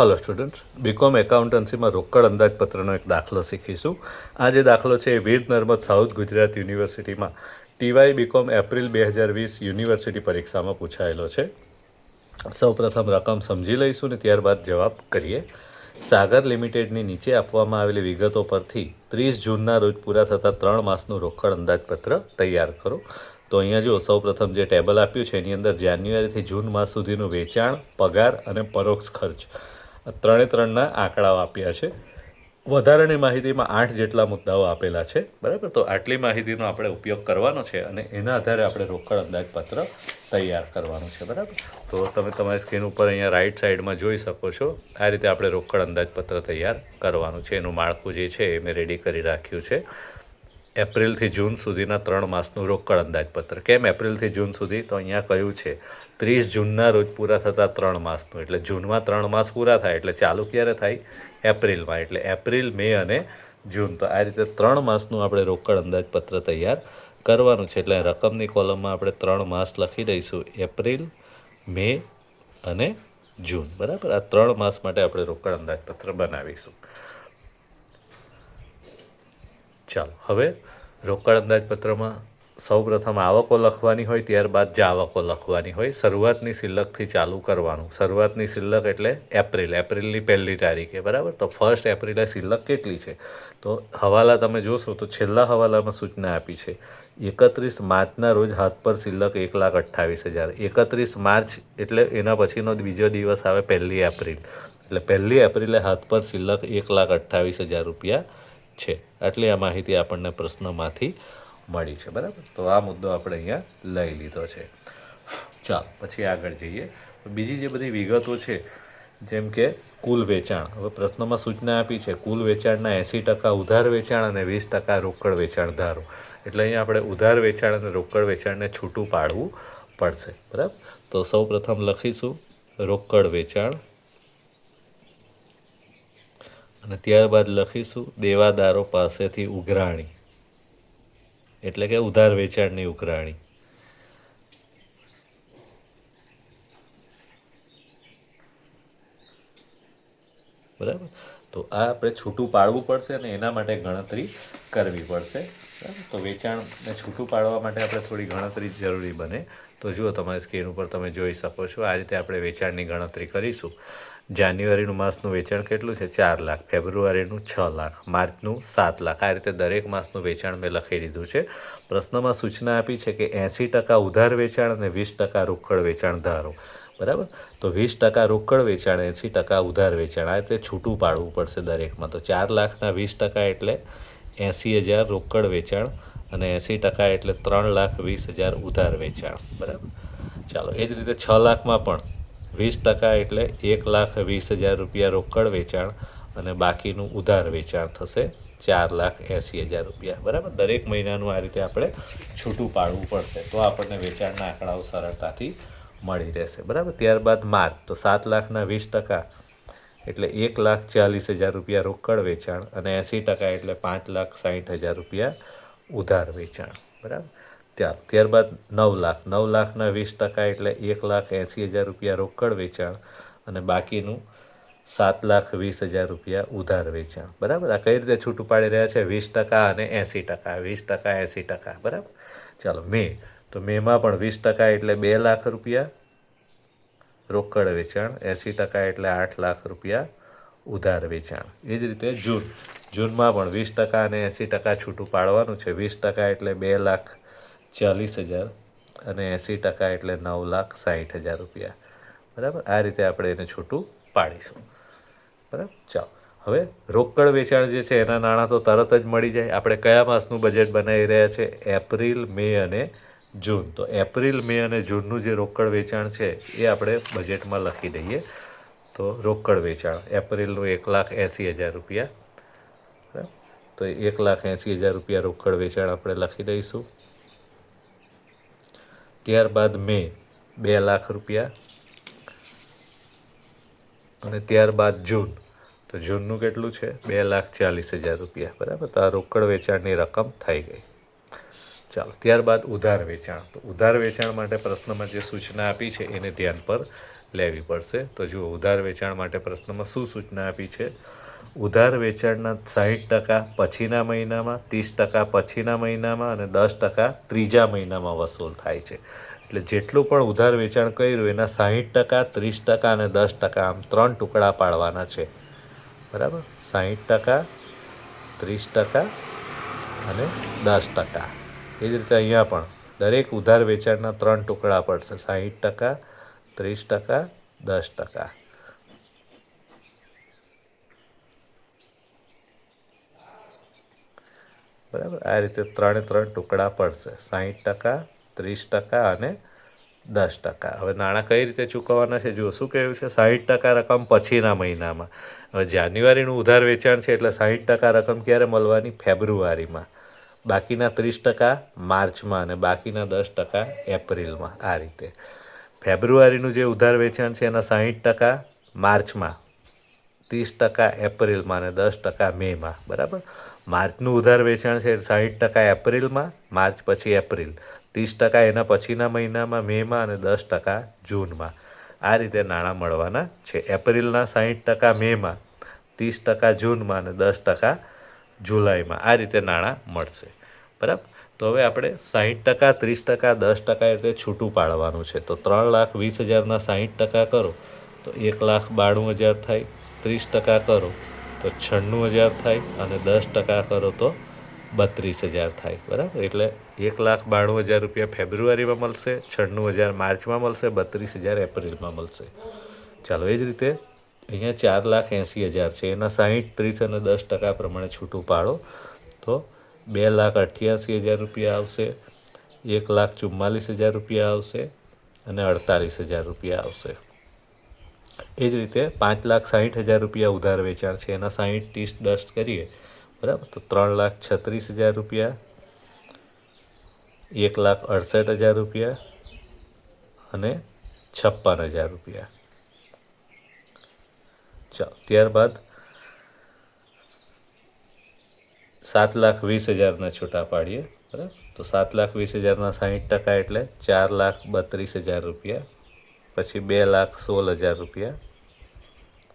Hello students BCom એકાઉન્ટન્સીમાં રોકડ અંદાજપત્રનો એક દાખલો શીખીશું. આ જે દાખલો છે એ વીર નર્મદ સાઉથ ગુજરાત યુનિવર્સિટીમાં ટીવાય બીકોમ એપ્રિલ બે હજાર વીસ યુનિવર્સિટી પરીક્ષામાં પૂછાયેલો છે. સૌપ્રથમ રકમ સમજી લઈશું ને ત્યારબાદ જવાબ કરીએ. સાગર લિમિટેડની નીચે આપવામાં આવેલી વિગતો પરથી ત્રીસ જૂનના રોજ પૂરા થતા ત્રણ માસનું રોકડ અંદાજપત્ર તૈયાર કરો. તો અહીંયા જો સૌપ્રથમ જે ટેબલ આપ્યું છે, એની અંદર જાન્યુઆરીથી જૂન માસ સુધીનું વેચાણ, પગાર અને પરોક્ષ ખર્ચ. ત્રણે ત્રણના આંકડાઓ આપ્યા છે. વધારાની માહિતીમાં આઠ જેટલા મુદ્દાઓ આપેલા છે. બરાબર? તો આટલી માહિતીનો આપણે ઉપયોગ કરવાનો છે અને એના આધારે આપણે રોકડ અંદાજપત્ર તૈયાર કરવાનું છે. બરાબર? તો તમે તમારી સ્ક્રીન ઉપર અહીંયા રાઈટ સાઈડમાં જોઈ શકો છો. આ રીતે આપણે રોકડ અંદાજપત્ર તૈયાર કરવાનું છે. એનું માળખું જે છે એ મેં રેડી કરી રાખ્યું છે. એપ્રિલથી જૂન સુધીના ત્રણ માસનું રોકડ અંદાજપત્ર. કેમ એપ્રિલથી જૂન સુધી? તો અહીંયા કહ્યું છે, ત્રીસ જૂનના રોજ પૂરા થતા ત્રણ માસનું. એટલે જૂનમાં ત્રણ માસ પૂરા થાય, એટલે ચાલુ ક્યારે થાય? એપ્રિલમાં. એટલે એપ્રિલ, મે અને જૂન. તો આ રીતે ત્રણ માસનું આપણે રોકડ અંદાજપત્ર તૈયાર કરવાનું છે. એટલે રકમની કોલમમાં આપણે ત્રણ માસ લખી દઈશું. એપ્રિલ, મે અને જૂન. બરાબર? આ ત્રણ માસ માટે આપણે રોકડ અંદાજપત્ર બનાવીશું. ચાલો, હવે રોકડ અંદાજપત્રમાં સૌપ્રથમ આવકો લખવાની હોય, ત્યારબાદ જે આવકો લખવાની હોય. શરૂઆતની સિલ્લકથી ચાલુ કરવાનું. શરૂઆતની સિલ્લક એટલે એપ્રિલ. એપ્રિલની પહેલી તારીખે, બરાબર? તો ફર્સ્ટ એપ્રિલે સિલ્લક કેટલી છે? તો હવાલા તમે જોશો તો છેલ્લા હવાલામાં સૂચના આપી છે, એકત્રીસ માર્ચના રોજ હાથ પર સિલ્લક એક લાખ અઠ્ઠાવીસ હજાર. એકત્રીસ માર્ચ એટલે એના પછીનો બીજો દિવસ આવે પહેલી એપ્રિલ. એટલે પહેલી એપ્રિલે હાથ પર સિલ્લક એક લાખ અઠ્ઠાવીસ હજાર રૂપિયા છે. આટલી આ માહિતી આપણને પ્રશ્નમાંથી મળી છે. બરાબર? તો આ મુદ્દો આપણે અહીંયા લઈ લીધો છે. ચાલ, પછી આગળ જઈએ. બીજી જે બધી વિગતો છે, જેમ કે કુલ વેચાણ. હવે પ્રશ્નમાં સૂચના આપી છે, કુલ વેચાણના એંસી ટકા ઉધાર વેચાણ અને વીસ ટકા રોકડ વેચાણ ધારો. એટલે અહીંયા આપણે ઉધાર વેચાણ અને રોકડ વેચાણને છૂટું પાડવું પડશે. બરાબર? તો સૌ પ્રથમ લખીશું, રોકડ વેચાણ અને ત્યારબાદ લખીશું દેવાદારો પાસેથી ઉઘરાણી. એટલે કે ઉધાર વેચાણની ઉઘરાણી. બરાબર? તો આ આપણે છૂટું પાડવું પડશે અને એના માટે ગણતરી કરવી પડશે. બરાબર? તો વેચાણને છૂટું પાડવા માટે આપણે થોડી ગણતરી જરૂરી બને. તો જુઓ તમારી સ્ક્રીન ઉપર તમે જોઈ શકો છો. આ રીતે આપણે વેચાણની ગણતરી કરીશું. જાન્યુઆરીનું માસનું વેચાણ કેટલું છે? ચાર લાખ. ફેબ્રુઆરીનું છ લાખ. માર્ચનું સાત લાખ. આ રીતે દરેક માસનું વેચાણ મેં લખી દીધું છે. પ્રશ્નમાં સૂચના આપી છે કે એંસી ટકા ઉધાર વેચાણ અને વીસ ટકા રોકડ વેચાણ ધારો. બરાબર? તો વીસ ટકા રોકડ વેચાણ, એંસી ટકા ઉધાર વેચાણ. આ રીતે છૂટું પાડવું પડશે દરેકમાં. તો ચાર લાખના વીસ ટકા એટલે એંસી હજાર રોકડ વેચાણ અને એંસી ટકા એટલે ત્રણ લાખ વીસ હજાર ઉધાર વેચાણ. બરાબર? ચાલો, એ જ રીતે છ લાખમાં પણ વીસ ટકા એટલે એક લાખ વીસ હજાર રૂપિયા રોકડ વેચાણ અને બાકીનું ઉધાર વેચાણ થશે ચાર લાખ એંસી હજાર રૂપિયા. બરાબર? દરેક મહિનાનું આ રીતે આપણે છૂટું પાડવું પડશે. તો આપણને વેચાણના આંકડાઓ સરળતાથી મળી રહેશે. બરાબર? ત્યારબાદ માર્ચ તો સાત લાખના વીસ ટકા એટલે એક લાખ ચાલીસ હજાર રૂપિયા રોકડ વેચાણ અને એંસી ટકા એટલે પાંચ લાખ સાઠ હજાર રૂપિયા ઉધાર વેચાણ, બરાબર? ત્યાર, ત્યારબાદ નવ લાખ. નવ લાખના વીસ ટકા એટલે એક લાખ એંસી હજાર રૂપિયા રોકડ વેચાણ અને બાકીનું સાત લાખ વીસ હજાર રૂપિયા ઉધાર વેચાણ, બરાબર? આ કઈ રીતે છૂટું પાડી રહ્યા છે? વીસ ટકા અને એંસી ટકા. વીસ ટકા, એંસી ટકા, બરાબર? ચાલો, મે. તો મેમાં પણ વીસ ટકા એટલે બે લાખ રૂપિયા રોકડ વેચાણ, એંસી ટકા એટલે આઠ લાખ રૂપિયા ઉધાર વેચાણ. એ જ રીતે જૂન. જૂનમાં પણ વીસ ટકા અને એંસી ટકા છૂટું પાડવાનું છે. વીસ ટકા એટલે બે લાખ ચાલીસ હજાર અને એંસી ટકા એટલે નવ લાખ સાઠ હજાર રૂપિયા. બરાબર? આ રીતે આપણે એને છૂટું પાડીશું. બરાબર? ચાલો. હવે રોકડ વેચાણ જે છે એના નાણાં તો તરત જ મળી જાય. આપણે કયા માસનું બજેટ બનાવી રહ્યા છે? એપ્રિલ, મે અને જૂન. તો એપ્રિલ, મે અને જૂનનું જે રોકડ વેચાણ છે એ આપણે બજેટમાં લખી દઈએ. તો રોકડ વેચાણ, એપ્રિલનું એક લાખ એંસી હજાર રૂપિયા. તો એક લાખ એંસી હજાર રૂપિયા રોકડ વેચાણ આપણે લખી દઈશું. ત્યારબાદ મે બે લાખ રૂપિયા. અને ત્યારબાદ જૂન. તો જૂનનું કેટલું છે? બે લાખ ચાલીસ હજાર રૂપિયા. બરાબર? તો આ રોકડ વેચાણની રકમ થઈ ગઈ. ચાલો, ત્યારબાદ ઉધાર વેચાણ. તો ઉધાર વેચાણ માટે પ્રશ્નમાં જે સૂચના આપી છે, એને ધ્યાન પર લેવી પડશે. તો જુઓ, ઉધાર વેચાણ માટે પ્રશ્નમાં શું સૂચના આપી છે? ઉધાર વેચાણના સાહીઠ ટકા પછીના મહિનામાં, ત્રીસ ટકા પછીના મહિનામાં અને દસ ટકા ત્રીજા મહિનામાં વસૂલ થાય છે. એટલે જેટલું પણ ઉધાર વેચાણ કર્યું, એના સાહીઠ ટકા, ત્રીસ ટકા અને દસ ટકા આમ ત્રણ ટુકડા પાડવાના છે. બરાબર? સાહીઠ ટકા, ત્રીસ ટકા અને દસ ટકા. એ જ રીતે અહીંયા પણ દરેક ઉધાર વેચાણના ત્રણ ટુકડા પડશે. સાહીઠ ટકા ત્રીસ ટકા, દસ ટકા. બરાબર? આ રીતે ત્રણે ત્રણ ટુકડા પડશે. સાહીઠ ટકા, ત્રીસ ટકા અને દસ ટકા. હવે નાણાં કઈ રીતે ચૂકવવાના છે? જુઓ, શું કહ્યું છે? સાહીઠ ટકા રકમ પછીના મહિનામાં. હવે જાન્યુઆરીનું ઉધાર વેચાણ છે એટલે સાહીઠ ટકા રકમ ક્યારે મળવાની? ફેબ્રુઆરીમાં. બાકીના ત્રીસ ટકા માર્ચમાં અને બાકીના દસ ટકા એપ્રિલમાં. આ રીતે. ફેબ્રુઆરીનું જે ઉધાર વેચાણ છે એના સાહીઠ ટકા માર્ચમાં, ત્રીસ ટકા એપ્રિલમાં અને દસ ટકા મેમાં, બરાબર? માર્ચનું ઉધાર વેચાણ છે સાહીઠ ટકા એપ્રિલમાં, માર્ચ પછી એપ્રિલ, ત્રીસ ટકા એના પછીના મહિનામાં મેમાં અને દસ ટકા જૂનમાં. આ રીતે નાણાં મળવાના છે. એપ્રિલના સાહીઠ ટકા મેમાં, ત્રીસ ટકા જૂનમાં અને દસ ટકા જુલાઈમાં આ રીતે નાણાં મળશે. બરાબર? તો હવે આપણે સાહીઠ ટકા, ત્રીસ ટકા, દસ ટકા એટલે છૂટું પાડવાનું છે. તો ત્રણ લાખ વીસ હજારના સાહીઠ ટકા કરો, તો એક લાખ બાણું હજાર થાય, ત્રીસ ટકા કરો, તો છન્નું હજાર થાય અને દસ ટકા કરો તો બત્રીસ હજાર થાય. બરાબર? એટલે એક લાખ બાણું હજાર રૂપિયા ફેબ્રુઆરીમાં મળશે, છન્નું હજાર માર્ચમાં મળશે, બત્રીસ હજાર એપ્રિલમાં મળશે. ચાલો, એ જ રીતે અહીંયા ચાર લાખ એંસી હજાર છે. એના સાહીઠ, ત્રીસ અને દસ ટકા પ્રમાણે છૂટું પાડો. તો બે લાખ અઠ્યાસી હજાર રૂપિયા આવશે, એક લાખ ચુમ્માલીસ હજાર રૂપિયા આવશે અને અડતાલીસ હજાર રૂપિયા આવશે. એ જ રીતે પાંચ લાખ સાહીઠ હજાર રૂપિયા ઉધાર વેચાણ છે. એના સાહીઠ ત્રીસ ડસ્ટ કરીએ, બરાબર? તો ત્રણ લાખ છત્રીસ હજાર રૂપિયા, એક લાખ અડસઠ હજાર રૂપિયા અને છપ્પન હજાર રૂપિયા. ચાલો, ત્યારબાદ સાત લાખ વીસ હજારના છૂટા પાડીએ, બરાબર? તો સાત લાખ વીસ હજારના સાહીઠ ટકા એટલે ચાર લાખ બત્રીસ હજાર રૂપિયા, પછી બે લાખ સોળ હજાર રૂપિયા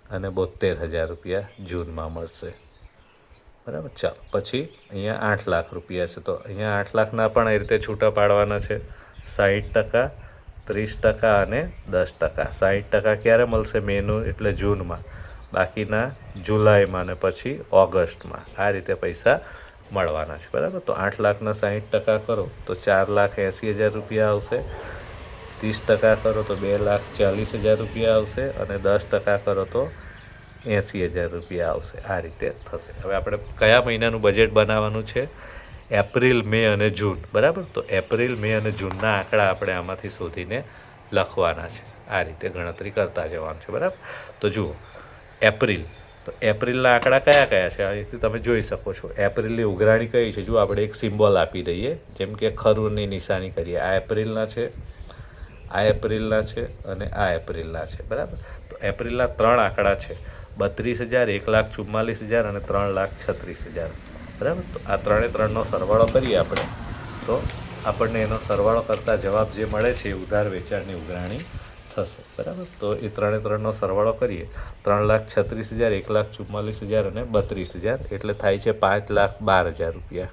અને બોતેર હજાર રૂપિયા જૂનમાં મળશે. બરાબર? ચાલો, પછી અહીંયા આઠ લાખ રૂપિયા છે. તો અહીંયા આઠ લાખના પણ એ રીતે છૂટા પાડવાના છે. સાહીઠ ટકા, ત્રીસ ટકા અને દસ ટકા. સાહીઠ ટકા ક્યારે મળશે? મેનું એટલે જૂનમાં. બાકીના જુલાઈમાં અને પછી ઓગસ્ટમાં આ રીતે પૈસા મળવાના છે. બરાબર? તો આઠ લાખના સાહીઠ ટકા કરો, તો ચાર લાખ એંસી હજાર રૂપિયા આવશે. ત્રીસ ટકા કરો, તો બે લાખ ચાલીસ હજાર રૂપિયા આવશે અને દસ ટકા કરો, તો એંસી હજાર રૂપિયા આવશે. આ રીતે થશે. હવે આપણે કયા મહિનાનું બજેટ બનાવવાનું છે? એપ્રિલ, મે અને જૂન. બરાબર? તો એપ્રિલ, મે અને જૂનના આંકડા આપણે આમાંથી શોધીને લખવાના છે. આ રીતે ગણતરી કરતા જવાનું છે. બરાબર? તો જુઓ એપ્રિલ. તો એપ્રિલના આંકડા કયા કયા છે? અહીંથી તમે જોઈ શકો છો. એપ્રિલની ઉઘરાણી કઈ છે? જો આપણે એક સિમ્બોલ આપી દઈએ, જેમ કે ખરુની નિશાની કરીએ. આ એપ્રિલના છે, આ એપ્રિલના છે અને આ એપ્રિલના છે. બરાબર? તો એપ્રિલના ત્રણ આંકડા છે. બત્રીસ હજાર, એક લાખ ચુમ્માલીસ હજાર અને ત્રણ લાખ છત્રીસ હજાર. બરાબર? તો આ ત્રણે ત્રણનો સરવાળો કરીએ આપણે. તો આપણને એનો સરવાળો કરતાં જવાબ જે મળે છે એ ઉધાર વેચાણની ઉઘરાણી થશે. બરાબર? તો એ ત્રણે ત્રણનો સરવાળો કરીએ. ત્રણ લાખ છત્રીસ હજાર, એક લાખ ચુમ્માલીસ હજાર અને બત્રીસ હજાર. એટલે થાય છે પાંચ લાખ બાર હજાર રૂપિયા.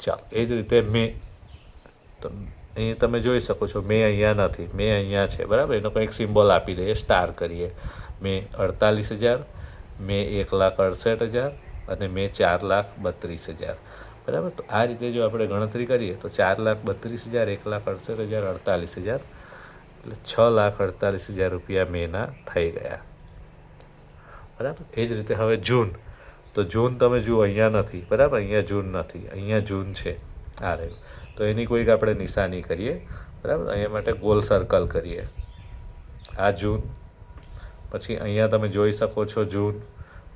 ચાલો, એ જ રીતે મે તો અહીં તમે જોઈ શકો છો, મેં અહીંયા નથી. મેં અહીંયા છે. બરાબર? એનો કંઈક સિમ્બોલ આપી દઈએ. સ્ટાર કરીએ. મેં અડતાલીસ હજાર, મેં એક લાખ અડસઠ હજાર અને મેં ચાર લાખ બત્રીસ હજાર. બરાબર? તો આ રીતે જો આપણે ગણતરી કરીએ, તો ચાર લાખ બત્રીસ હજાર, એક લાખ અડસઠ હજાર, અડતાલીસ હજાર એટલે છ લાખ અડતાલીસ હજાર રૂપિયા મેના થઈ ગયા. બરાબર? એ જ રીતે હવે જૂન. તો જૂન તમે જુઓ, અહીંયા નથી. બરાબર? અહીંયા જૂન નથી. અહીંયા જૂન છે. આ રહ્યું. તો એની કોઈક આપણે નિશાની કરીએ. બરાબર? અહીંયા માટે ગોલ સર્કલ કરીએ. આ જૂન. પછી અહીંયા તમે જોઈ શકો છો જૂન.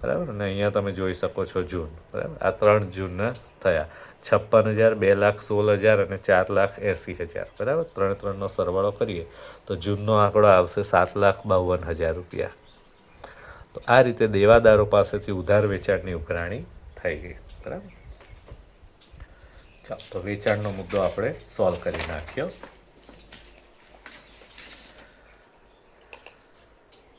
બરાબર? અને અહીંયા તમે જોઈ શકો છો જૂન. બરાબર? આ ત્રણ જૂનના થયા. છપ્પન હજાર, બે લાખ, સોળ હજાર અને ચાર લાખ એંસી હજાર. બરાબર? ત્રણ ત્રણનો સરવાળો કરીએ તો જૂનનો આંકડો આવશે સાત લાખ બાવન હજાર રૂપિયા. તો આ રીતે દેવાદારો પાસેથી ઉધાર વેચાણની ઉઘરાણી થઈ ગઈ. બરાબર? ચાલો, તો વેચાણનો મુદ્દો આપણે સોલ્વ કરી નાખ્યો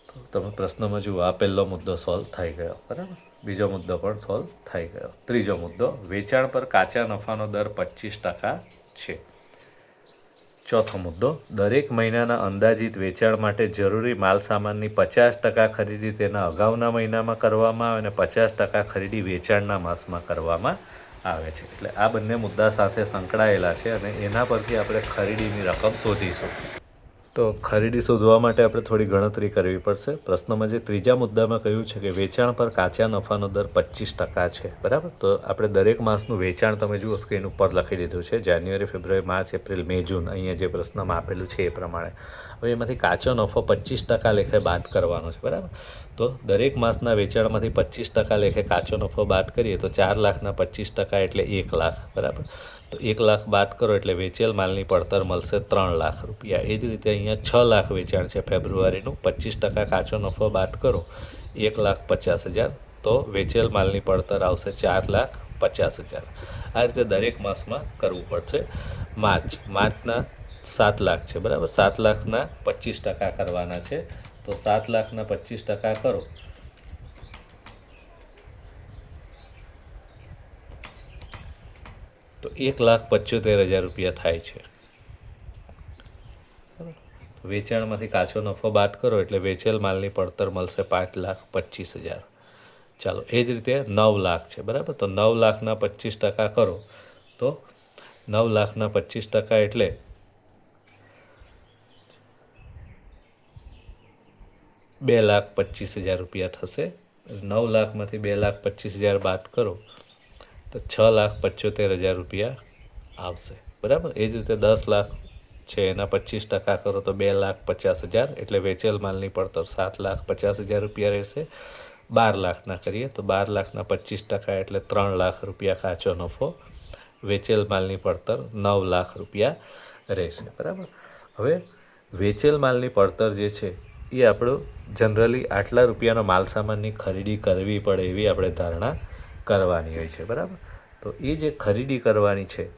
તો તમે પ્રશ્નમાં જુઓ, આ પહેલો મુદ્દો સોલ્વ થઈ ગયો. બરાબર? બીજો મુદ્દો પણ સોલ્વ થઈ ગયો. ત્રીજો મુદ્દો, વેચાણ પર કાચા નફાનો દર પચીસ ટકા છે. ચોથો મુદ્દો, દરેક મહિનાના અંદાજિત વેચાણ માટે જરૂરી માલ સામાનની પચાસ ટકા ખરીદી તેના અગાઉના મહિનામાં કરવામાં આવે અને પચાસ ટકા ખરીદી વેચાણના માસમાં કરવામાં આવે છે. એટલે આ બંને મુદ્દા સાથે સંકળાયેલા છે અને એના પરથી આપણે ખરીદીની રકમ શોધીશું. તો ખરીદી શોધવા માટે આપણે થોડી ગણતરી કરવી પડશે. પ્રશ્નમાં જે ત્રીજા મુદ્દામાં કહ્યું છે કે વેચાણ પર કાચા નફાનો દર પચીસ ટકા છે, બરાબર? તો આપણે દરેક માસનું વેચાણ તમે જુઓ, સ્ક્રીન ઉપર લખી દીધું છે. જાન્યુઆરી, ફેબ્રુઆરી, માર્ચ, એપ્રિલ, મે, જૂન, અહીંયા જે પ્રશ્નમાં આપેલું છે એ પ્રમાણે. હવે એમાંથી કાચો નફો પચીસ ટકા લેખે બાદ કરવાનો છે, બરાબર? તો દરેક માસના વેચાણમાંથી પચીસ ટકા લેખે કાચો નફો બાદ કરીએ તો ચાર લાખના પચીસ ટકા એટલે એક લાખ, બરાબર? તો એક લાખ બાદ કરો એટલે વેચેલ માલની પડતર મળશે ત્રણ લાખ રૂપિયા. એ જ રીતે અહીંયા છ લાખ વેચાણ છે ફેબ્રુઆરીનું. પચીસ ટકા કાચો નફો બાદ કરો, એક લાખ પચાસ હજાર. તો વેચેલ માલની પડતર આવશે ચાર લાખ પચાસ હજાર. આ રીતે દરેક માસમાં કરવું પડશે. માર્ચ, માર્ચના સાત લાખ છે, બરાબર? સાત લાખના પચીસ ટકા કરવાના છે. તો સાત લાખના પચીસ ટકા કરો. તો એક લાખ પંચોતેર હજાર રૂપિયા થાય છે. વેચાણમાંથી કાચો નફો બાદ કરો એટલે વેચેલ માલની પડતર મળશે પાંચ લાખ પચીસ હજાર. ચાલો, એ જ રીતે નવ લાખ છે, બરાબર? તો નવ લાખના પચીસ ટકા કરો. તો નવ લાખના પચીસ ટકા એટલે બે લાખ પચીસ હજાર રૂપિયા થશે. નવ લાખમાંથી બે લાખ પચીસ હજાર બાદ કરો, તો છ લાખ પંચોતેર હજાર રૂપિયા આવશે. બરાબર? એ જ રીતે દસ લાખ છે, એના પચીસ ટકા કરો તો બે લાખ પચાસ હજાર, એટલે વેચેલ માલની પડતર સાત લાખ પચાસ હજાર રૂપિયા રહેશે. બાર લાખના કરીએ તો બાર લાખના પચીસ ટકા, એટલે ત્રણ લાખ રૂપિયા કાચો નફો. વેચેલ માલની પડતર નવ લાખ રૂપિયા રહેશે. બરાબર? હવે વેચેલ માલની પડતર જે છે એ આપણું જનરલી આટલા રૂપિયાનો માલ સામાનની ખરીદી કરવી પડે એવી આપણે ધારણા કરવાની હોય છે, બરાબર? તો એ જે ખરીદી કરવાની છે,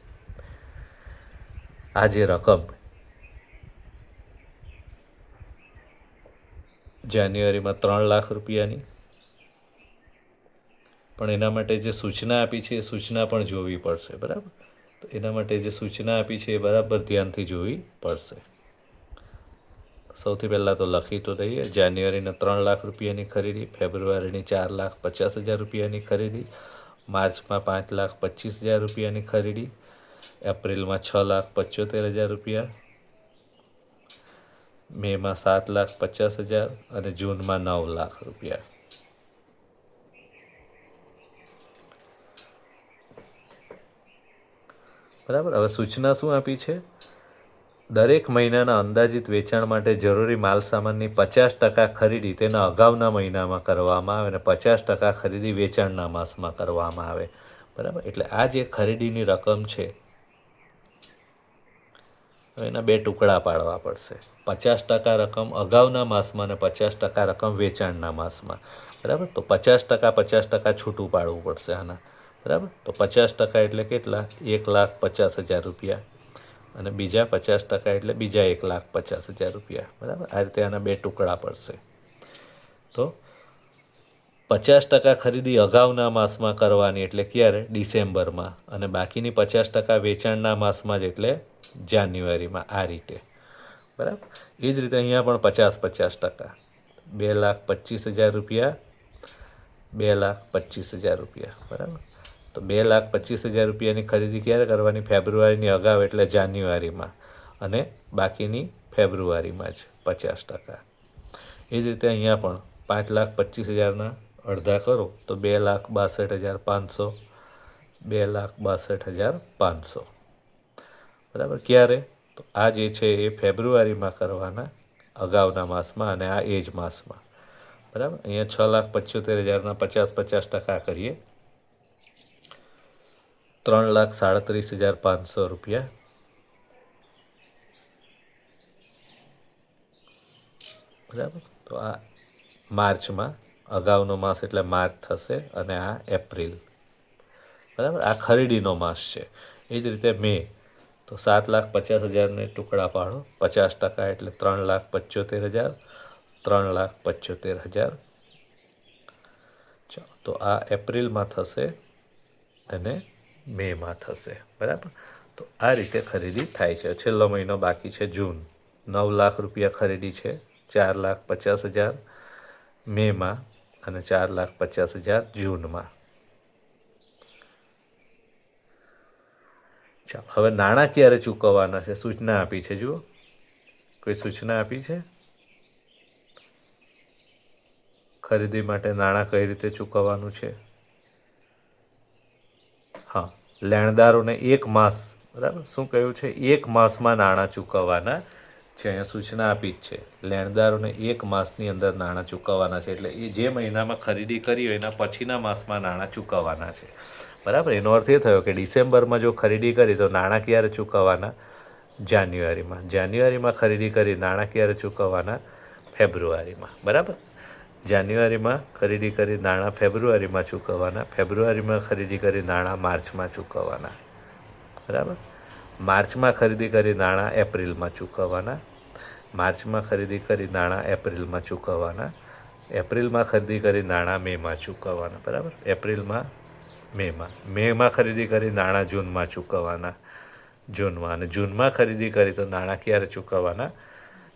આ જે રકમ જાન્યુઆરીમાં ત્રણ લાખ રૂપિયાની, પણ એના માટે જે સૂચના આપી છે, એ સૂચના પણ જોવી પડશે, બરાબર? તો એના માટે જે સૂચના આપી છે, એ બરાબર ધ્યાનથી જોવી પડશે. સૌથી પહેલાં તો લખી તો દઈએ જાન્યુઆરીના ત્રણ લાખ રૂપિયાની ખરીદી, ફેબ્રુઆરીની ચાર લાખ પચાસ હજાર રૂપિયાની ખરીદી, માર્ચમાં પાંચ લાખ પચીસ હજાર રૂપિયાની ખરીદી, એપ્રિલમાં છ લાખ પંચોતેર હજાર રૂપિયા, મેમાં સાત લાખ પચાસ હજાર અને જૂનમાં નવ લાખ રૂપિયા. બરાબર? હવે સૂચના શું આપી છે? દરેક મહિનાના અંદાજિત વેચાણ માટે જરૂરી માલ સામાનની પચાસ ટકા ખરીદી તેના અગાઉના મહિનામાં કરવામાં આવે અને પચાસ ટકા ખરીદી વેચાણના માસમાં કરવામાં આવે. બરાબર? એટલે આ જે ખરીદીની રકમ છે એના બે ટુકડા પાડવા પડશે. પચાસ ટકા રકમ અગાઉના માસમાં અને પચાસ ટકા રકમ વેચાણના માસમાં. બરાબર? તો પચાસ ટકા પચાસ ટકા છૂટું પાડવું પડશે આના. બરાબર? તો પચાસ ટકા એટલે કેટલા? એક લાખ પચાસ હજાર રૂપિયા. અને બીજા પચાસ ટકા એટલે બીજા એક લાખ પચાસ હજાર રૂપિયા. બરાબર? આ રીતે આના બે ટુકડા પડશે. તો પચાસ ટકા ખરીદી અગાઉના માસમાં કરવાની એટલે ક્યારે? ડિસેમ્બરમાં. અને બાકીની પચાસ ટકા વેચાણના માસમાં જ એટલે જાન્યુઆરીમાં. આ રીતે. બરાબર? એ જ રીતે અહીંયા પણ પચાસ પચાસ ટકા. બે લાખ પચીસ હજાર રૂપિયા, બે લાખ પચીસ હજાર રૂપિયા. બરાબર? તો બે લાખ પચીસ હજાર રૂપિયાની ખરીદી ક્યારે કરવાની? ફેબ્રુઆરીની અગાઉ એટલે જાન્યુઆરીમાં. અને બાકીની ફેબ્રુઆરીમાં જ પચાસ ટકા. એ જ રીતે અહીંયા પણ પાંચ લાખ પચીસ હજારના અડધા કરો તો બે લાખ બાસઠ હજાર પાંચસો. બે લાખ બાસઠ હજાર પાંચસો. બરાબર? ક્યારે? તો આ જે છે એ ફેબ્રુઆરીમાં કરવાના અગાઉના માસમાં અને આ એ જ માસમાં. બરાબર? અહીંયા છ લાખ પંચોતેર હજારના પચાસ પચાસ ટકા કરીએ. ત્રણ લાખ સાડત્રીસ હજાર પાંચસો રૂપિયા. બરાબર? તો આ માર્ચમાં, અગાઉનો માસ એટલે માર્ચ થશે અને આ એપ્રિલ. બરાબર? આ ખરીદીનો માસ છે. એ જ રીતે મે, તો સાત લાખ પચાસ હજારને ટુકડા પાડો. પચાસ ટકા એટલે ત્રણ લાખ પંચોતેર હજાર. ત્રણ લાખ પંચોતેર હજાર. ચાલો, તો આ એપ્રિલમાં થશે અને મેમાં થશે. બરાબર? તો આ રીતે ખરીદી થાય છે. છેલ્લો મહિનો બાકી છે જૂન. નવ લાખ રૂપિયા ખરીદી છે. ચાર લાખ પચાસ હજાર મેમાં અને ચાર લાખ પચાસ હજાર જૂનમાં. ચાલો, હવે નાણાં ક્યારે ચૂકવવાના છે? સૂચના આપી છે, જુઓ. કોઈ સૂચના આપી છે? ખરીદી માટે નાણાં કઈ રીતે ચૂકવવાનું છે? લેણદારોને એક માસ, બરાબર? શું કહ્યું છે? એક માસમાં નાણાં ચૂકવવાના છે. અહીંયા સૂચના આપી જ છે. લેણદારોને એક માસની અંદર નાણાં ચૂકવવાના છે. એટલે એ જે મહિનામાં ખરીદી કરી હોય એના પછીના માસમાં નાણાં ચૂકવવાના છે. બરાબર? એનો અર્થ એ થયો કે ડિસેમ્બરમાં જો ખરીદી કરી તો નાણાં ક્યારે ચૂકવવાના? જાન્યુઆરીમાં. જાન્યુઆરીમાં ખરીદી કરી, નાણાં ક્યારે ચૂકવવાના? ફેબ્રુઆરીમાં. બરાબર? જાન્યુઆરીમાં ખરીદી કરી નાણાં ફેબ્રુઆરીમાં ચૂકવવાના, ફેબ્રુઆરીમાં ખરીદી કરી નાણાં માર્ચમાં ચૂકવવાના. બરાબર? માર્ચમાં ખરીદી કરી નાણાં એપ્રિલમાં ચૂકવવાના. માર્ચમાં ખરીદી કરી નાણાં એપ્રિલમાં ચૂકવવાના. એપ્રિલમાં ખરીદી કરી નાણાં મેમાં ચૂકવવાના. બરાબર? એપ્રિલમાં, મેમાં. મેમાં ખરીદી કરી નાણાં જૂનમાં ચૂકવવાના. જૂનમાં. અને જૂનમાં ખરીદી કરી તો નાણાં ક્યારે ચૂકવવાના?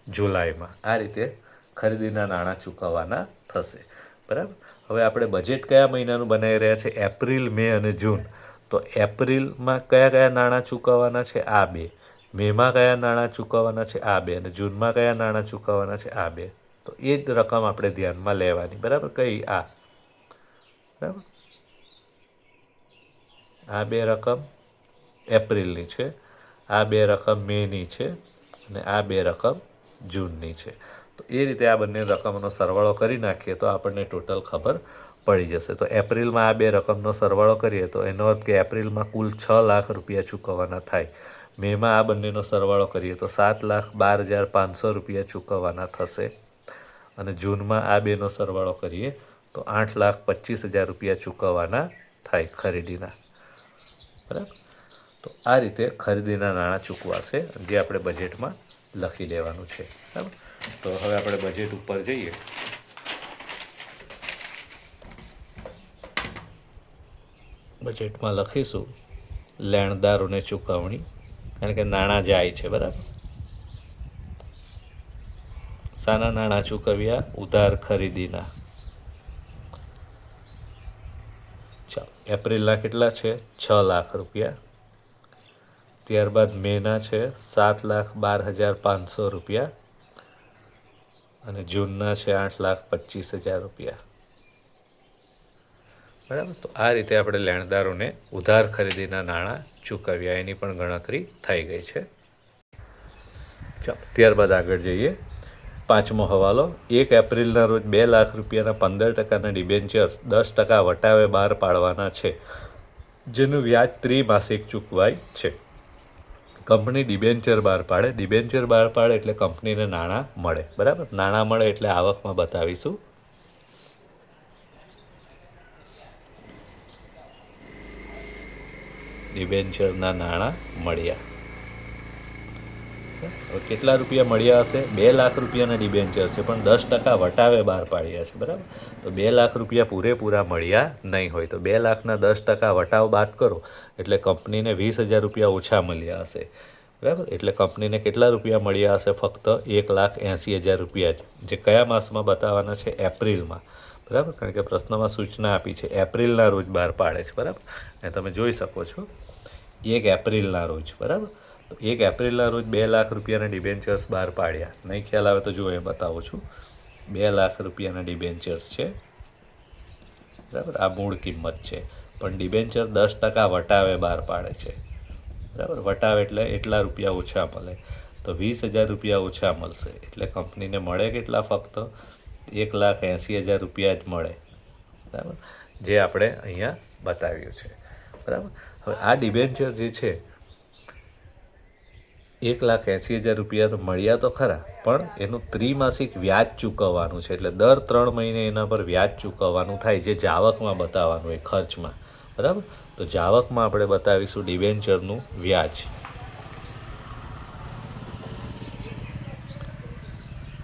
જુલાઈમાં. આ રીતે ખરીદીના નાણાં ચૂકવવાના થશે. બરાબર? હવે આપણે બજેટ કયા મહિનાનું બનાવી રહ્યા છે? એપ્રિલ, મે અને જૂન. તો એપ્રિલમાં કયા કયા નાણાં ચૂકવવાના છે? આ બે. મેમાં કયા નાણાં ચૂકવવાના છે? આ બે. અને જૂનમાં કયા નાણાં ચૂકવવાના છે? આ બે. તો એ જ રકમ આપણે ધ્યાનમાં લેવાની. બરાબર? કઈ આ. બરાબર? આ બે રકમ એપ્રિલની છે. આ બે રકમ મેની છે. અને આ બે રકમ જૂનની છે. તો એ રીતે આ બંને રકમનો સરવાળો કરી નાખીએ તો આપણને ટોટલ ખબર પડી જશે. તો એપ્રિલમાં આ બે રકમનો સરવાળો કરીએ તો એનો અર્થ કે એપ્રિલમાં કુલ છ લાખ રૂપિયા ચૂકવવાના થાય. મેમાં આ બંનેનો સરવાળો કરીએ તો સાત લાખ બાર હજાર પાંચસો રૂપિયા ચૂકવવાના થશે. અને જૂનમાં આ બેનો સરવાળો કરીએ તો આઠ લાખ પચીસ હજાર રૂપિયા ચૂકવવાના થાય ખરીદીના. બરાબર? તો આ રીતે ખરીદીના નાણાં ચૂકવાશે જે આપણે બજેટમાં લખી દેવાનું છે. બરાબર? તો હવે આપણે બજેટ ઉપર જઈએ. બજેટમાં લખીશું, લેણદારોને ચૂકવણી, કારણ કે નાણાં જાય છે, બરાબર? સાના નાણાં ચૂકવ્યા, ઉધાર ખરીદીના. ચાલો, એપ્રિલના કેટલા છે? છ લાખ રૂપિયા. ત્યારબાદ મેના છે સાત લાખ બાર હજાર પાંચસો રૂપિયા. અને જૂનના છે આઠ લાખ પચીસ હજાર રૂપિયા. બરાબર? તો આ રીતે આપણે લેણદારોને ઉધાર ખરીદીના નાણાં ચૂકવ્યા. એની પણ ગણતરી થઈ ગઈ છે. ચાલો, ત્યારબાદ આગળ જઈએ. પાંચમો હવાલો. એક એપ્રિલના રોજ બે લાખ રૂપિયાના પંદર ટકાના ડિબેન્ચર્સ દસ ટકા વટાવે બહાર પાડવાના છે. જેનું વ્યાજ ત્રિમાસિક ચૂકવાય છે. કંપની ડિબેન્ચર બહાર પાડે. ડિબેન્ચર બહાર પાડે એટલે કંપનીને નાણાં મળે. બરાબર? નાણાં મળે એટલે આવકમાં બતાવીશું. ડિબેન્ચરના નાણાં મળ્યા. હવે કેટલા રૂપિયા મળ્યા હશે? બે લાખ રૂપિયાના ડિબેન્ચર છે, પણ દસ ટકા વટાવે બહાર પાડ્યા છે, બરાબર? તો બે લાખ રૂપિયા પૂરેપૂરા મળ્યા નહીં હોય. તો બે લાખના દસ ટકા વટાવ બાદ કરો, એટલે કંપનીને વીસ હજાર રૂપિયા ઓછા મળ્યા હશે. બરાબર? એટલે કંપનીને કેટલા રૂપિયા મળ્યા હશે? ફક્ત એક લાખ એંસી હજાર રૂપિયા જ. જે કયા માસમાં બતાવવાના છે? એપ્રિલમાં. બરાબર? કારણ કે પ્રશ્નમાં સૂચના આપી છે. એપ્રિલના રોજ બહાર પાડે છે, બરાબર? અને તમે જોઈ શકો છો. એક એપ્રિલના રોજ, બરાબર? તો એક એપ્રિલના રોજ બે લાખ રૂપિયાના ડિબેન્ચર્સ બહાર પાડ્યા. નહીં ખ્યાલ આવે તો જો એ બતાવું છું. બે લાખ રૂપિયાના ડિબેન્ચર્સ છે. બરાબર? આ મૂળ કિંમત છે. પણ ડિબેન્ચર દસ ટકા વટાવે બહાર પાડે છે. બરાબર? વટાવે એટલે એટલા રૂપિયા ઓછા મળે. તો વીસ હજાર રૂપિયા ઓછા મળશે. એટલે કંપનીને મળે કેટલા ફક્ત? એક લાખ એંસી હજાર રૂપિયા જ મળે. બરાબર? જે આપણે અહીંયા બતાવ્યું છે. બરાબર? હવે આ ડિબેન્ચર જે છે એક લાખ એંસી હજાર રૂપિયા તો મળ્યા તો ખરા, પણ એનું ત્રિમાસિક વ્યાજ ચૂકવવાનું છે. એટલે દર ત્રણ મહિને એના પર વ્યાજ ચૂકવવાનું થાય, જે જાવકમાં બતાવવાનું એ ખર્ચમાં. બરાબર? તો જાવકમાં આપણે બતાવીશું ડિવેન્ચરનું વ્યાજ.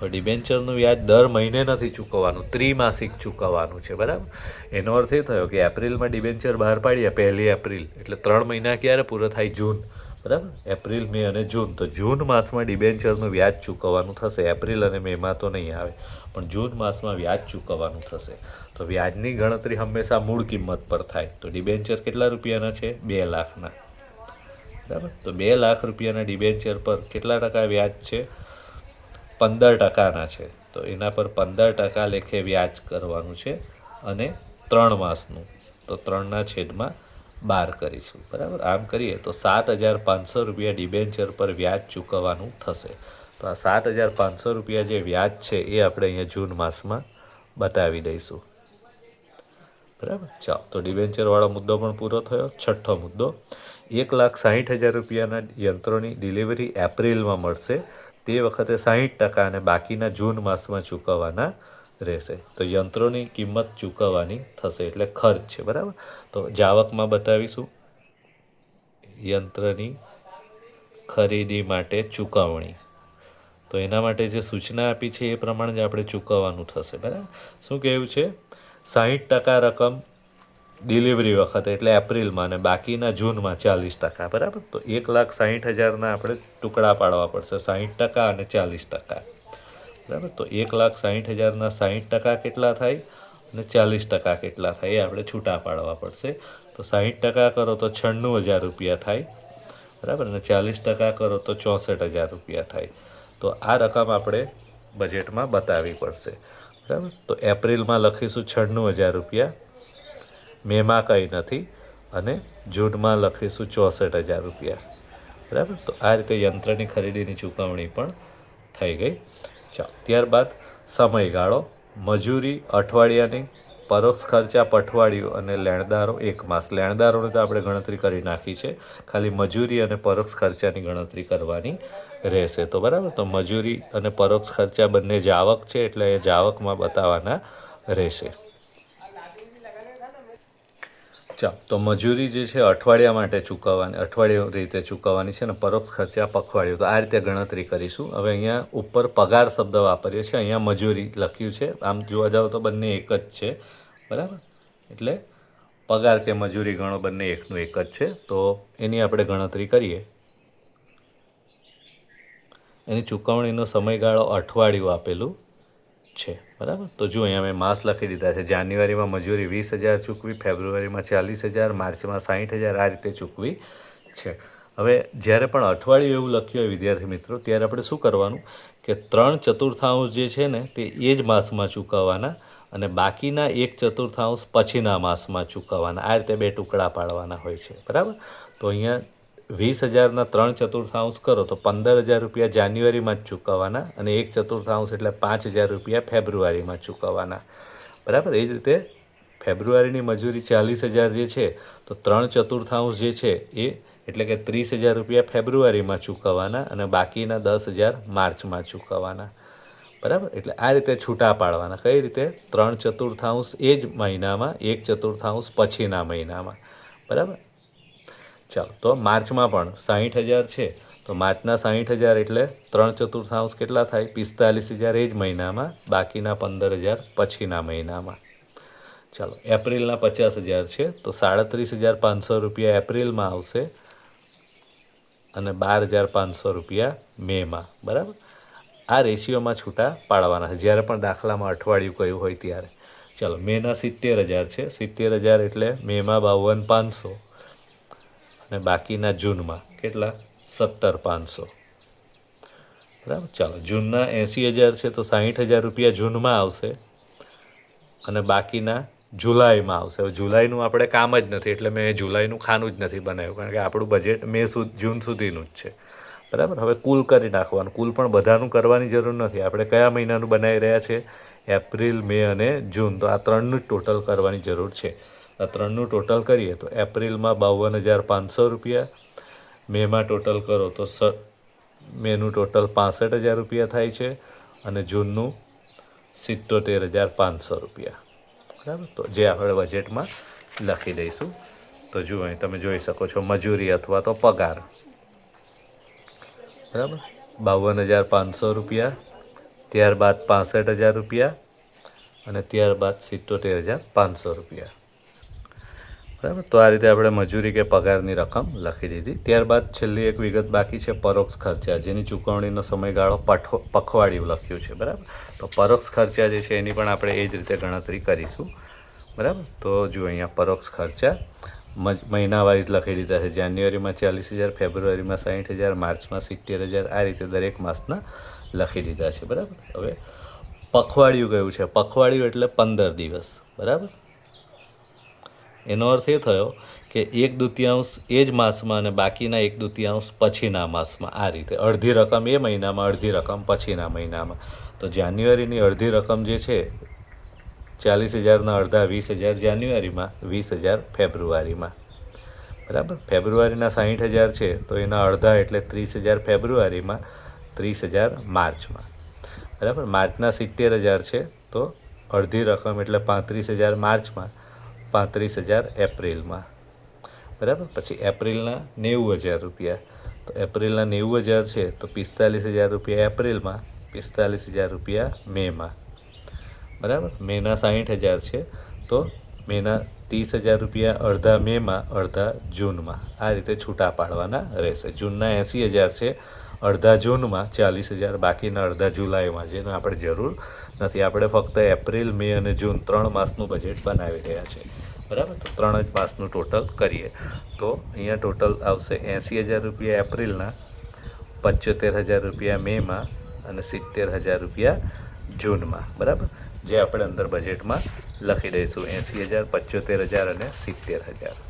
ડિબેન્ચરનું વ્યાજ દર મહિને નથી ચૂકવવાનું, ત્રિમાસિક ચૂકવવાનું છે, બરાબર? એનો અર્થ એ થયો કે એપ્રિલમાં ડિબેન્ચર બહાર પાડ્યા પહેલી એપ્રિલ, એટલે ત્રણ મહિના ક્યારે પૂરો થાય? જૂન. બરાબર? એપ્રિલ, મે અને જૂન. તો જૂન માસમાં ડિબેન્ચરનું વ્યાજ ચૂકવવાનું થશે. એપ્રિલ અને મેમાં તો નહીં આવે. પણ જૂન માસમાં વ્યાજ ચૂકવવાનું થશે. તો વ્યાજની ગણતરી હંમેશા મૂળ કિંમત પર થાય. તો ડિબેન્ચર કેટલા રૂપિયાના છે? બે લાખના. બરાબર? તો બે લાખ રૂપિયાના ડિબેન્ચર પર કેટલા ટકા વ્યાજ છે? પંદર ટકાના છે. તો એના પર પંદર ટકા લેખે વ્યાજ કરવાનું છે. અને ત્રણ માસનું. તો ત્રણના છેદમાં બાર કરીશું, બરાબર? આમ કરીએ તો સાત હજાર પાંચસો રૂપિયા ડિબેન્ચર પર વ્યાજ ચૂકવવાનું થશે. તો આ સાત હજાર પાંચસો રૂપિયા જે વ્યાજ છે એ આપણે અહીંયા જૂન માસમાં બતાવી દઈશું. બરાબર? ચાલો, તો ડિબેન્ચરવાળો મુદ્દો પણ પૂરો થયો. છઠ્ઠો મુદ્દો, એક લાખ સાહીઠ હજાર રૂપિયાના યંત્રોની ડિલિવરી એપ્રિલમાં મળશે. તે વખતે સાહીઠ ટકા અને બાકીના જૂન માસમાં ચૂકવવાના રહેશે. તો યંત્રોની કિંમત ચૂકવવાની થશે એટલે ખર્ચ છે, બરાબર? તો જાવકમાં બતાવીશું. યંત્રની ખરીદી માટે ચૂકવણી. તો એના માટે જે સૂચના આપી છે એ પ્રમાણે જ આપણે ચૂકવવાનું થશે, બરાબર? શું કહેવું છે? સાહીઠ ટકા રકમ ડિલિવરી વખતે, એટલે એપ્રિલમાં અને બાકીના જૂનમાં ચાલીસ ટકા, બરાબર? તો એક લાખ સાહીઠ હજારના આપણે ટુકડા પાડવા પડશે, સાહીઠ ટકા અને ચાલીસ ટકા. બરાબર? તો એક લાખ સાહીઠ હજારના સાહીઠ ટકા કેટલા થાય અને ચાલીસ ટકા કેટલા થાય એ આપણે છૂટા પાડવા પડશે. તો સાહીઠ ટકા કરો તો છન્નું હજાર રૂપિયા થાય, બરાબર? અને ચાલીસ ટકા કરો તો ચોસઠ હજાર રૂપિયા થાય. તો આ રકમ આપણે બજેટમાં બતાવવી પડશે, બરાબર? તો એપ્રિલમાં લખીશું છન્નું હજાર રૂપિયા. મેમાં કંઈ નથી અને જૂનમાં લખીશું ચોસઠ હજાર રૂપિયા, બરાબર? તો આ રીતે યંત્રની ખરીદીની ચૂકવણી પણ થઈ ગઈ. ચાલો ત્યારબાદ સમયગાળો, મજૂરી, અઠવાડિયાની પરોક્ષ ખર્ચા, પઠવાડિયું અને લેણદારો, એક માસ. લેણદારોની તો આપણે ગણતરી કરી નાખી છે. ખાલી મજૂરી અને પરોક્ષ ખર્ચાની ગણતરી કરવાની રહેશે. તો બરાબર? તો મજૂરી અને પરોક્ષ ખર્ચા બંને જાવક છે એટલે એ જાવકમાં બતાવવાના રહેશે. ચાલો તો મજૂરી જે છે અઠવાડિયા માટે ચૂકવવાની, અઠવાડિયા રીતે ચૂકવવાની છે અને પરોક્ષ ખર્ચા પખવાડિયું. તો આ રીતે ગણતરી કરીશું. હવે અહીંયા ઉપર પગાર શબ્દ વાપરીએ છીએ. અહીંયા મજૂરી લખ્યું છે. આમ જોવા જાવ તો બંને એક જ છે. બરાબર? એટલે પગાર કે મજૂરી ગણો બંને એકનું એક જ છે. તો એની આપણે ગણતરી કરીએ. એની ચૂકવણીનો સમયગાળો અઠવાડિયું આપેલું. છે, બરાબર? તો જો અહીંયા મેં માસ લખી દીધા છે. જાન્યુઆરીમાં મજૂરી વીસ હજાર ચૂકવી, ફેબ્રુઆરીમાં ચાલીસ હજાર, માર્ચમાં સાહીઠ હજાર, આ રીતે ચૂકવી છે. હવે જ્યારે પણ અઠવાડિયું એવું લખ્યું હોય વિદ્યાર્થી મિત્રો, ત્યારે આપણે શું કરવાનું કે ત્રણ ચતુર્થાંશ જે છે ને, તે એ જ માસમાં ચૂકવવાના અને બાકીના એક ચતુર્થાંશ પછીના માસમાં ચૂકવવાના. આ રીતે બે ટુકડા પાડવાના હોય છે, બરાબર? તો અહીંયા વીસ હજારના ત્રણ ચતુર્થાંશ કરો તો પંદર હજાર રૂપિયા જાન્યુઆરીમાં જ ચૂકવવાના અને એક ચતુર્થાંશ એટલે પાંચ હજાર રૂપિયા ફેબ્રુઆરીમાં ચૂકવવાના. બરાબર? એ જ રીતે ફેબ્રુઆરીની મજૂરી ચાલીસ હજાર જે છે, તો ત્રણ ચતુર્થાંશ જે છે, એ એટલે કે ત્રીસ હજાર રૂપિયા ફેબ્રુઆરીમાં ચૂકવવાના અને બાકીના દસ હજાર માર્ચમાં ચૂકવવાના. બરાબર? એટલે આ રીતે છૂટા પાડવાના. કઈ રીતે? ત્રણ ચતુર્થાંશ એ જ મહિનામાં, એક ચતુર્થાંશ પછીના મહિનામાં. બરાબર? ચાલો, તો માર્ચમાં પણ સાહીઠ હજાર છે. તો માર્ચના સાહીઠ હજાર એટલે ત્રણ ચતુર્થાંશ કેટલા થાય? પિસ્તાલીસ હજાર એ જ મહિનામાં, બાકીના પંદર હજાર પછીના મહિનામાં. ચાલો, એપ્રિલના પચાસ હજાર છે, તો સાડત્રીસ હજાર પાંચસો રૂપિયા એપ્રિલમાં આવશે અને બાર હજાર પાંચસો રૂપિયા મેમાં, બરાબર? આ રેશિયોમાં છૂટા પાડવાના છે, જ્યારે પણ દાખલામાં અઠવાડિયું કયું હોય ત્યારે. ચાલો, મેના સિત્તેર હજાર છે, સિત્તેર હજાર એટલે મેમાં બાવન પાંચસો. અને બાકીના જૂનમાં કેટલા? સત્તર પાંચસો. બરાબર? ચાલો, જૂનના એંસી હજાર છે તો સાહીઠ હજાર રૂપિયા જૂનમાં આવશે અને બાકીના જુલાઈમાં આવશે. હવે જુલાઈનું આપણે કામ જ નથી, એટલે મેં જુલાઈનું ખાનું જ નથી બનાવ્યું, કારણ કે આપણું બજેટ મે સુ જૂન સુધીનું જ છે. બરાબર? હવે કુલ કરી નાખવાનું. કુલ પણ બધાનું કરવાની જરૂર નથી. આપણે કયા મહિનાનું બનાવી રહ્યા છે? એપ્રિલ, મે અને જૂન. તો આ ત્રણનું જ ટોટલ કરવાની જરૂર છે. આ ત્રણનું ટોટલ કરીએ તો એપ્રિલમાં બાવન હજાર પાંચસો રૂપિયા. મેમાં ટોટલ કરો તો સ, મેનું ટોટલ પાસઠ હજાર રૂપિયા થાય છે અને જૂનનું સિત્તોતેર હજાર પાંચસો રૂપિયા. બરાબર? તો જે આપણે બજેટમાં લખી દઈશું. તો જુઓ અહીં તમે જોઈ શકો છો મજૂરી અથવા તો પગાર. બરાબર? બાવન હજાર પાંચસો રૂપિયા, ત્યારબાદ પાસઠ હજાર રૂપિયા અને ત્યારબાદ સિત્તોતેર હજાર પાંચસો રૂપિયા. બરાબર? તો આ રીતે આપણે મજૂરી કે પગારની રકમ લખી દીધી. ત્યારબાદ છેલ્લી એક વિગત બાકી છે, પરોક્ષ ખર્ચા, જેની ચૂકવણીનો સમયગાળો પઠો, પખવાડિયું લખ્યું છે, બરાબર? તો પરોક્ષ ખર્ચા જે છે, એની પણ આપણે એ જ રીતે ગણતરી કરીશું, બરાબર? તો જુઓ અહીંયા, પરોક્ષ ખર્ચા મહિના વાઇઝ લખી દીધા છે, જાન્યુઆરીમાં ચાલીસ હજાર, ફેબ્રુઆરીમાં સાઠ હજાર, માર્ચમાં સિત્તેર હજાર, આ રીતે દરેક માસના લખી દીધા છે, બરાબર? હવે પખવાડિયું કયું છે? પખવાડિયું એટલે પંદર દિવસ, બરાબર? એનો અર્થ એ થયો કે એક દુતિયાંશ એ જ માસમાં અને બાકીના એક દુતિયાંશ પછીના માસમાં આ રીતે. અડધી રકમ એ મહિનામાં, અડધી રકમ પછીના મહિનામાં. તો જાન્યુઆરીની અડધી રકમ જે છે, ચાલીસ હજારના અડધા વીસ હજાર જાન્યુઆરીમાં, વીસ હજાર ફેબ્રુઆરીમાં. બરાબર? ફેબ્રુઆરીના સાહીઠ હજાર છે, તો એના અડધા એટલે ત્રીસ હજાર ફેબ્રુઆરીમાં, ત્રીસ હજાર માર્ચમાં. બરાબર? માર્ચના સિત્તેર હજાર છે, તો અડધી રકમ એટલે પાંત્રીસ હજાર માર્ચમાં. પાંત્રીસ હજાર એપ્રિલમાં. બરાબર? પછી એપ્રિલના નેવું હજાર રૂપિયા. તો એપ્રિલના નેવું હજાર છે, તો પિસ્તાલીસ હજાર રૂપિયા એપ્રિલમાં, પિસ્તાલીસ હજાર રૂપિયા મેમાં. બરાબર? મેના સાહીઠ હજાર છે, તો મેના ત્રીસ હજાર રૂપિયા અડધા મેમાં, અડધા જૂનમાં. આ રીતે છૂટા પાડવાના રહેશે. જૂનના એંસી હજાર છે, અડધા જૂનમાં ચાલીસ હજાર. બાકીના અડધા જુલાઈમાં જેનો આપણે જરૂર નથી. આપણે ફક્ત એપ્રિલ, મે અને જૂન ત્રણ માસનું બજેટ બનાવી રહ્યા છે. બરાબર? તો ત્રણ જ માસનું ટોટલ કરીએ. તો અહીંયા ટોટલ આવશે એંસી હજાર રૂપિયા એપ્રિલના, પંચોતેર હજાર રૂપિયા મેમાં અને સિત્તેર હજાર રૂપિયા જૂનમાં. બરાબર? જે આપણે અંદર બજેટમાં લખી દઈશું. એંસી હજાર, પંચોતેર હજાર અને સિત્તેર હજાર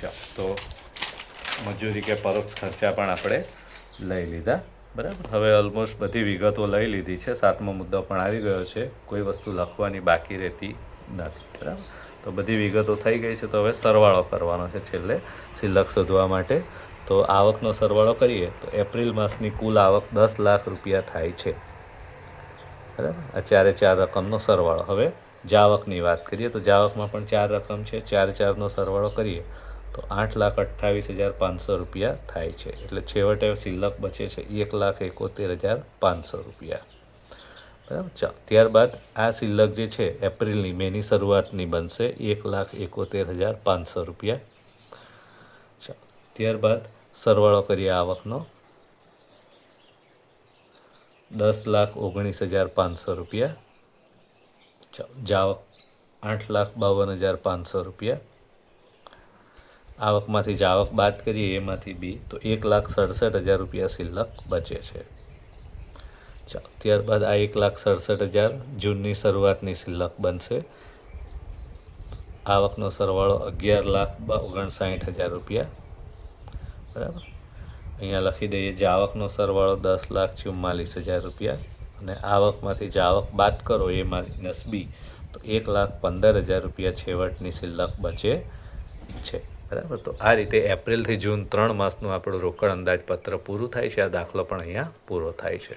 ચાલો તો મજૂરી કે પરોક્ષ ખર્ચા પણ આપણે લઈ લીધા. બરાબર? હવે ઓલમોસ્ટ બધી વિગતો લઈ લીધી છે. સાતમો મુદ્દો પણ આવી ગયો છે. કોઈ વસ્તુ લખવાની બાકી રહેતી નથી. બરાબર? તો બધી વિગતો થઈ ગઈ છે. તો હવે સરવાળો કરવાનો છે છેલ્લે. સિલક શોધવા માટે. તો આવકનો સરવાળો કરીએ તો એપ્રિલ માસની કુલ આવક દસ લાખ રૂપિયા થાય છે. બરાબર? આ ચારે ચાર રકમનો સરવાળો. હવે જાવકની વાત કરીએ તો જાવકમાં પણ ચાર રકમ છે. ચાર ચારનો સરવાળો કરીએ તો આઠ લાખ અઠ્ઠાવીસ હજાર પાંચસો રૂપિયા થાય છે. એટલે છેવટે શિલ્લક બચે છે એક લાખ એકોતેર હજાર પાંચસો રૂપિયા. બરાબર? ચાલ, ત્યારબાદ આ શિલ્લક જે છે એપ્રિલની, મેની શરૂઆતની બનશે એક લાખ એકોતેર હજાર પાંચસો રૂપિયા. ચાલ, ત્યારબાદ સરવાળો કરીએ આવકનો. દસ લાખ ઓગણીસ હજાર પાંચસો રૂપિયા. જાવક આઠ લાખ બાવન હજાર પાંચસો રૂપિયા. આવકમાંથી જાવક બાદ કરીએ, એમાંથી બી. તો એક લાખ સડસઠ હજાર રૂપિયા શિલ્લક બચે છે. ચાલો ત્યારબાદ આ એક લાખ સડસઠ હજાર જૂનની શરૂઆતની શિલ્લક બનશે. આવકનો સરવાળો અગિયાર લાખ ઓગણસાઠ હજાર રૂપિયા. બરાબર? અહીંયા લખી દઈએ જાવકનો સરવાળો દસ લાખ ચુમ્માલીસ હજાર રૂપિયા અને આવકમાંથી જાવક બાદ કરો એ માઇનસ બી તો એક લાખ પંદર હજાર રૂપિયા છેવટની શિલ્લક બચે છે. બરાબર? તો આ રીતે એપ્રિલથી જૂન ત્રણ માસનું આપણું રોકડ અંદાજપત્ર પૂરું થાય છે, આ દાખલો પણ અહીંયા પૂરો થાય છે.